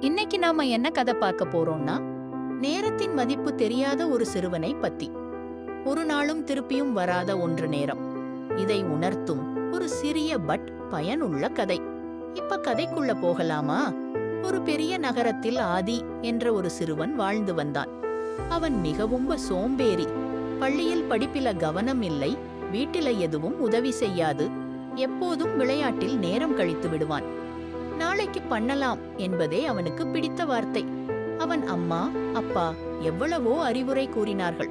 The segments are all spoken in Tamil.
இன்னைக்கு நாம என்ன கதை பார்க்க போறோம்னா நேரத்தின் மதிப்பு தெரியாத ஒரு சிறுவனை பத்தி. ஒரு நாளும் திருப்பியும் வராத ஒன்று நேரம். இதை உணர்த்தும் ஒரு சிறிய பட் பயனுள்ள கதை. இப்ப கதைக்குள்ள போகலாமா? ஒரு பெரிய நகரத்தில் ஆதி என்ற ஒரு சிறுவன் வாழ்ந்து வந்தான். அவன் மிகவும் சோம்பேறி. பள்ளியில் படிப்பில கவனம் இல்லை. வீட்டில எதுவும் உதவி செய்யாது. எப்போதும் விளையாட்டில் நேரம் கழித்து விடுவான். நாளைக்கு பண்ணலாம் என்பதே அவனுக்கு பிடித்த வார்த்தை. அவன் அம்மா அப்பா எவ்வளவோ அறிவுரை கூறினார்கள்.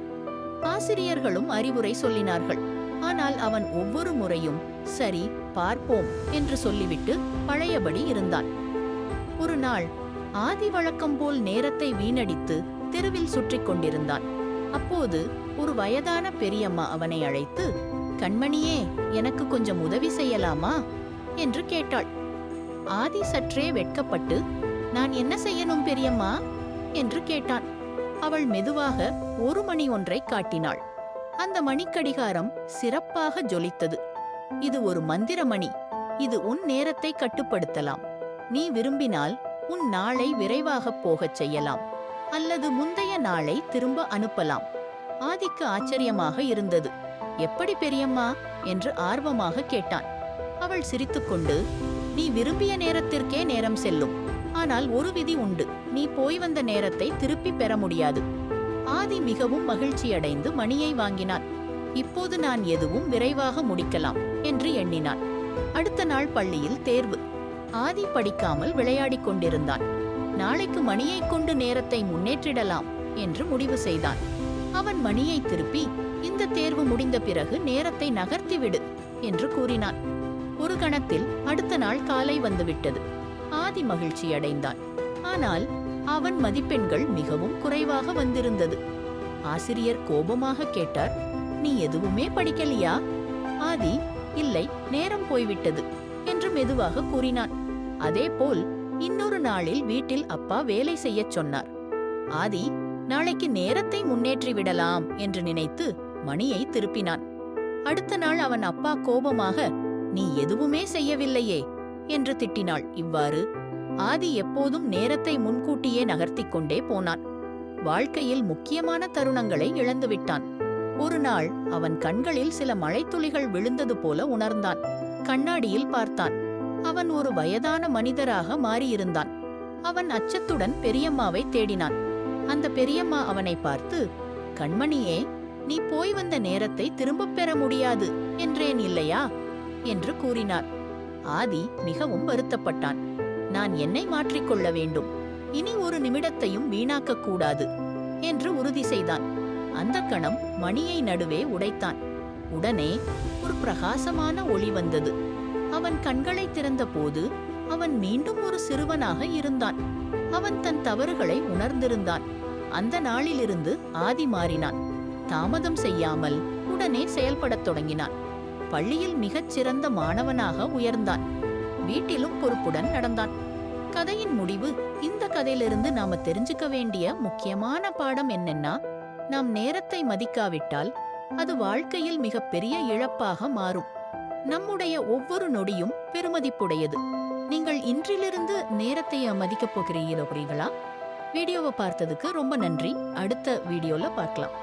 ஆசிரியர்களும் அறிவுரை சொல்லினார்கள். ஆனால் அவன் ஒவ்வொரு முறையும் சரி பார்ப்போம் என்று சொல்லிவிட்டு பழையபடி இருந்தான். ஒரு நாள் ஆதி வழக்கம் போல் நேரத்தை வீணடித்து தெருவில் சுற்றிக் கொண்டிருந்தான். அப்போது ஒரு வயதான பெரியம்மா அவனை அழைத்து கண்மணியே எனக்கு கொஞ்சம் உதவி செய்யலாமா? என்று கேட்டாள். ஆதி சற்றே வெட்கப்பட்டு நான் என்ன செய்யணும் பெரியம்மா? என்று கேட்டான். அவள் மெதுவாக ஒரு மணி ஒன்றை காட்டினாள். அந்த மணிக்கடிகாரம் சிறப்பாக ஜொலித்தது. இது ஒரு மந்திர மணி இது உன் நேரத்தை கட்டுப்படுத்தலாம். நீ விரும்பினால் உன் நாளை விரைவாகப் போகச் செய்யலாம். அல்லது முந்தைய நாளை திரும்ப அனுப்பலாம். ஆதிக்கு ஆச்சரியமாக இருந்தது. எப்படி பெரியம்மா? என்று ஆர்வமாக கேட்டான். அவள் சிரித்துக்கொண்டு நீ விரும்பிய நேரத்திற்கே நேரம் செல்லும். ஆனால் ஒரு விதி உண்டு. நீ போய் வந்த நேரத்தை திருப்பி பெற முடியாது. ஆதி மிகவும் மகிழ்ச்சியடைந்து மணியை வாங்கினான். இப்போது நான் எதுவும் விரைவாக முடிக்கலாம் என்று எண்ணினான். அடுத்த நாள் பள்ளியில் தேர்வு. ஆதி படிக்காமல் விளையாடிக் கொண்டிருந்தான். நாளைக்கு மணியைக் கொண்டு நேரத்தை முன்னேற்றிடலாம் என்று முடிவு செய்தான். அவன் மணியை திருப்பி இந்த தேர்வு முடிந்த பிறகு நேரத்தை நகர்த்திவிடு என்று கூறினான். ஒரு கணத்தில் அடுத்த நாள் காலை வந்துவிட்டது. ஆதி மகிழ்ச்சி அடைந்தான். ஆனால் அவன் மதிப்பெண்கள் மிகவும் குறைவாக வந்திருந்தது. ஆசிரியர் கோபமாக கேட்டார் நீ எதுவுமே படிக்கலையா? ஆதி இல்லை நேரம் போய்விட்டது என்று மெதுவாக கூறினான். அதேபோல் இன்னொரு நாளில் வீட்டில் அப்பா வேலை செய்யச் சொன்னார். ஆதி நாளைக்கு நேரத்தை முன்னேற்றி விடலாம் என்று நினைத்து மணியை திருப்பினான். அடுத்த நாள் அவன் அப்பா கோபமாக நீ எதுவுமே செய்யவில்லையே என்று திட்டினாள். இவ்வாறு ஆதி எப்போதும் நேரத்தை முன்கூட்டியே நகர்த்திக் கொண்டே போனான். வாழ்க்கையில் முக்கியமான தருணங்களை இழந்துவிட்டான் ஒரு நாள் அவன் கண்களில் சில மழைத்துளிகள் விழுந்தது போல உணர்ந்தான். கண்ணாடியில் பார்த்தான். அவன் ஒரு வயதான மனிதராக மாறியிருந்தான். அவன் அச்சத்துடன் பெரியம்மாவை தேடினான். அந்த பெரியம்மா அவனை பார்த்து கண்மணியே நீ போய் வந்த நேரத்தை திரும்பப் பெற முடியாது என்றேன் இல்லையா? என்று கூறினார். ஆதி மிகவும் வருத்தப்பட்டான். நான் என்னை மாற்றிக்கொள்ள வேண்டும். இனி ஒரு நிமிடத்தையும் வீணாக்கக் கூடாது என்று உறுதி செய்தான். அந்த கணம் மணியை நடுவே உடைத்தான். உடனே ஒரு பிரகாசமான ஒளி வந்தது. அவன் கண்களை திறந்தபோது அவன் மீண்டும் ஒரு சிறுவனாக இருந்தான். அவன் தன் தவறுகளை உணர்ந்திருந்தான். அந்த நாளிலிருந்து ஆதி மாறினான். தாமதம் செய்யாமல் உடனே செயல்படத் தொடங்கினான். பள்ளியில் மிகச் சிறந்த மாணவனாக உயர்ந்தான். வீட்டிலும் பொறுப்புடன் நடந்தான். கதையின் முடிவு இந்த கதையிலிருந்து நாம தெரிஞ்சுக்க வேண்டிய முக்கியமான பாடம் என்னன்னா நாம் நேரத்தை மதிக்காவிட்டால் அது வாழ்க்கையில் மிகப்பெரிய இழப்பாக மாறும். நம்முடைய ஒவ்வொரு நொடியும் பெருமதிப்புடையது. நீங்கள் இன்றிலிருந்து நேரத்தை மதிக்கப் போகிறீங்களா வீடியோவை பார்த்ததுக்கு ரொம்ப நன்றி. அடுத்த வீடியோல பார்க்கலாம்.